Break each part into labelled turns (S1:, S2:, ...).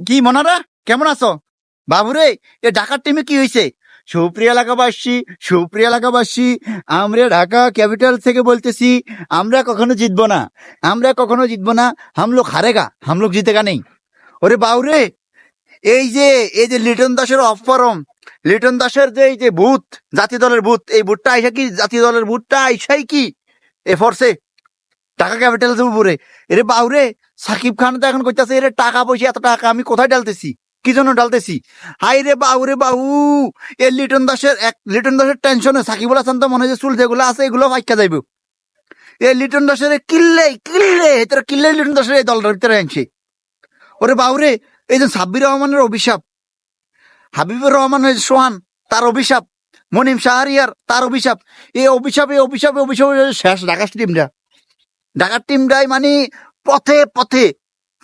S1: কি মনারা? কেমন আছো? বাবুরে, এ ঢাকার টিমে কি হয়েছে সুপ্রিয়া এলাকাবাসী সুপ্রিয়া এলাকাবাসী, আমরা ঢাকা ক্যাপিটাল থেকে বলতেছি, আমরা কখনো জিতবো না। আমরা কখনো জিতবো না। হাম লোক হারেগা হাম লোক জিতেগা নেই। ওরে বাউরে এই যে এই যে লিটন দাসের অফরম লিটন দাসের যে এই যে বুথ, জাতীয় দলের বুথ, এই বুথটা আইসা কি? জাতীয় দলের বুথটা আইসাই কি? এ ফরসে টাকা ক্যাপিটাল উপরে এরে বাউরে সাকিব খান তো এখন কইতাছে এরে টাকা পয়সা এত টাকা আমি কোথায় ডালতেছি কি জন্য ডালতেছি হাই রে বাউ রে বাউ এ লিটন দাসের এক লিটন দাসের টেনশনে সাকিব হাসান তো মনে হয় চুল যেগুলো আছে এগুলো ফাইকা যাইব এ লিটন দাসের কিল্লে কিল্লে তোর কিল্লে লিটন দাসের এই দলটার ভিতরে আনছে ওরে বাউ রে এই যে সাব্বির রহমানের অভিশাপ হাবিবুর রহমানের সোহান তার অভিশাপ মনিম শাহরিয়ার তার অভিশাপ এই অভিশাপ অভিশাপ অভিশাপ শেষ ঢাকা টিমটা ঢাকার টিমটাই মানে পথে পথে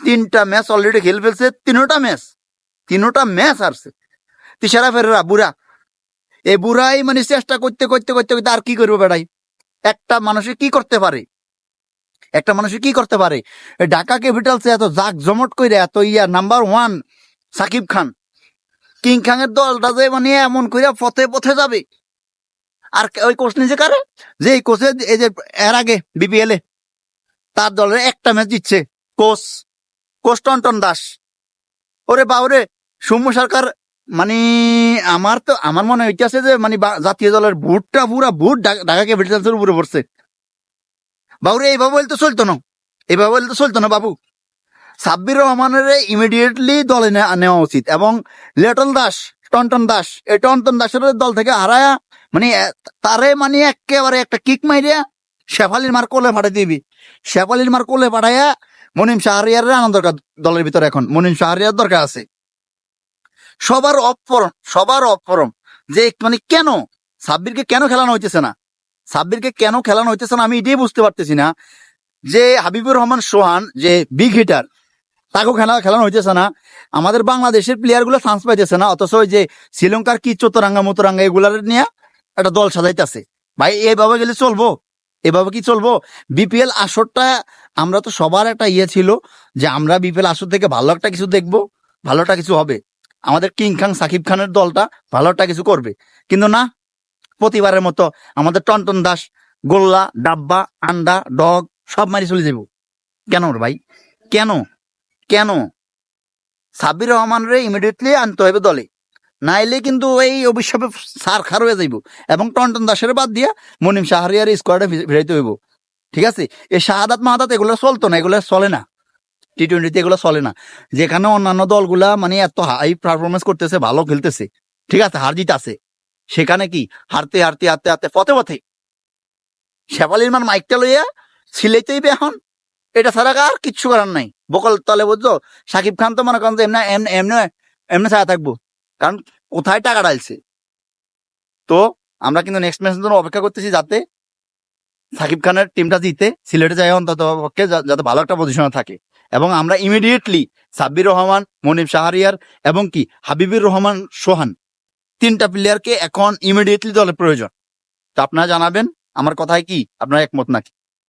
S1: তিনটা ম্যাচ অলরেডি খেলে ফেলছে, তিনোটা ম্যাচ তিনোটা ম্যাচ হারছে। তিসারা ফেরেরা, বুড়া। এ বুড়াই মানে চেষ্টা করতে করতে করতে করতে আর কি করব বেড়াই? একটা মানুষে কি করতে পারে? একটা মানুষে কি করতে পারে? ঢাকা ক্যাপিটালসে এত জাক জমট করে এত ইয়া number one Shakib Khan, king খানের দলটা যে মানে এমন করে পথে পথে যাবে। আর ওই কোচ নিজে কারে? যে এই কোচে এই যে এর আগে বিপিএল তার দলের একটা ম্যাচ জিতছে। Coach coach Tonton Das. ওরে বাউরে সৌম্য সরকার মানে আমার তো, আমার মনে হইতেছে যে মানে জাতীয় দলের ভোটটা পুরা ভোট ঢাকা- ক্যাপিটালসের উপরে পড়ছে। বাবুরে এইভাবে বলতে চলতো না। এইভাবে বলতে চলতো না বাবু সাব্বির রহমানের ইমিডিয়েটলি দলে নেওয়া উচিত এবং লেটল দাস, টন্টন দাস, এই টন্টন দাসের দল থেকে হারায়া মানে তারে মানে একেবারে একটা কিক মাইরিয়া শেফালির মার কোলে পাঠাই দিবি। শেফালির মার কোলে পাঠাইয়া মনিম শাহরিয়ারের আনন্দ দরকার দলের ভিতরে এখন। মনিম শাহরিয়ার দরকার আছে। সবার অপরম সবার অপরম যে মানে কেন? সাব্বিরকে কেন খেলানো হইতেছে না? সাব্বিরকে কেন খেলানো হইতেছে না আমি এটাই বুঝতে পারতেছি না। যে হাবিবুর রহমান সোহান, যে বিগ হিটার তাকেও খেলা খেলানো হইতেছে না। আমাদের বাংলাদেশের প্লেয়ারগুলো চান্স পাইতেছে না। অথচ ওই যে শ্রীলঙ্কার কি চতুরাঙ্গা, মতুরাঙ্গা, এগুলার নিয়ে একটা দল সাজাইতেছে। ভাই, এইভাবে গেলে চলবো? এভাবে কি চলবো? বিপিএল আসরটা আমরা তো সবার একটা ইয়ে ছিল যে আমরা বিপিএল আসর থেকে ভালো একটা কিছু দেখব ভালোটা কিছু হবে। আমাদের কিং খান সাকিব খানের দলটা ভালোটা কিছু করবে। কিন্তু না, প্রতিবারের মতো আমাদের টনটন দাস, গোল্লা, ডাব্বা, আন্ডা, ডগ সব মারি চলে যাব। কেন ভাই? কেন? কেন? সাব্বির রহমানরে ইমিডিয়েটলি আনতে হবে দলে। নাইলে কিন্তু এই অভিশাপে সার খার হয়ে যাইব এবং টনটন দাসের বাদ দিয়া মনিম শাহরিয়ার স্কোয়াডে ফিরাইতে হইব। ঠিক আছে? এই শাহাদাত মাহাদাত এগুলো চলতো না, এগুলো চলে না। টি টোয়েন্টিতে এগুলো চলে না। যেখানে অন্যান্য দলগুলা মানে এত হাই পারফরমেন্স করতেছে, ভালো খেলতেছে, ঠিক আছে? হার জিত আছে সেখানে কি? হারতে হারতে হারতে হারতে, পথে পথে। শেফালির মান মাইকটা লইয়া সিলেইতেই এখন। এটা ছাড়া আর কিচ্ছু করার নাই। বকল তলে বুঝছ? সাকিব খান তো মনে করেন যে এমনি এমনি এমনি এমনি ছাড়া থাকব। কারণ কোথায় টাকা ডালছে তো আমরা কিন্তু নেক্সট ম্যাচের জন্য অপেক্ষা করতেছি যাতে সাকিব খানের টিমটা জিতে, সিলেটে যায় অন্তত পক্ষে যাতে ভালো একটা পজিশনে থাকে। এবং আমরা ইমিডিয়েটলি সাব্বির রহমান, মনিব শাহরিয়ার এবং কি হাবিবুর রহমান, সোহান তিনটা প্লেয়ারকে এখন ইমিডিয়েটলি দলের প্রয়োজন। তো আপনারা জানাবেন, আমার কথায় কি আপনারা একমত নাকি?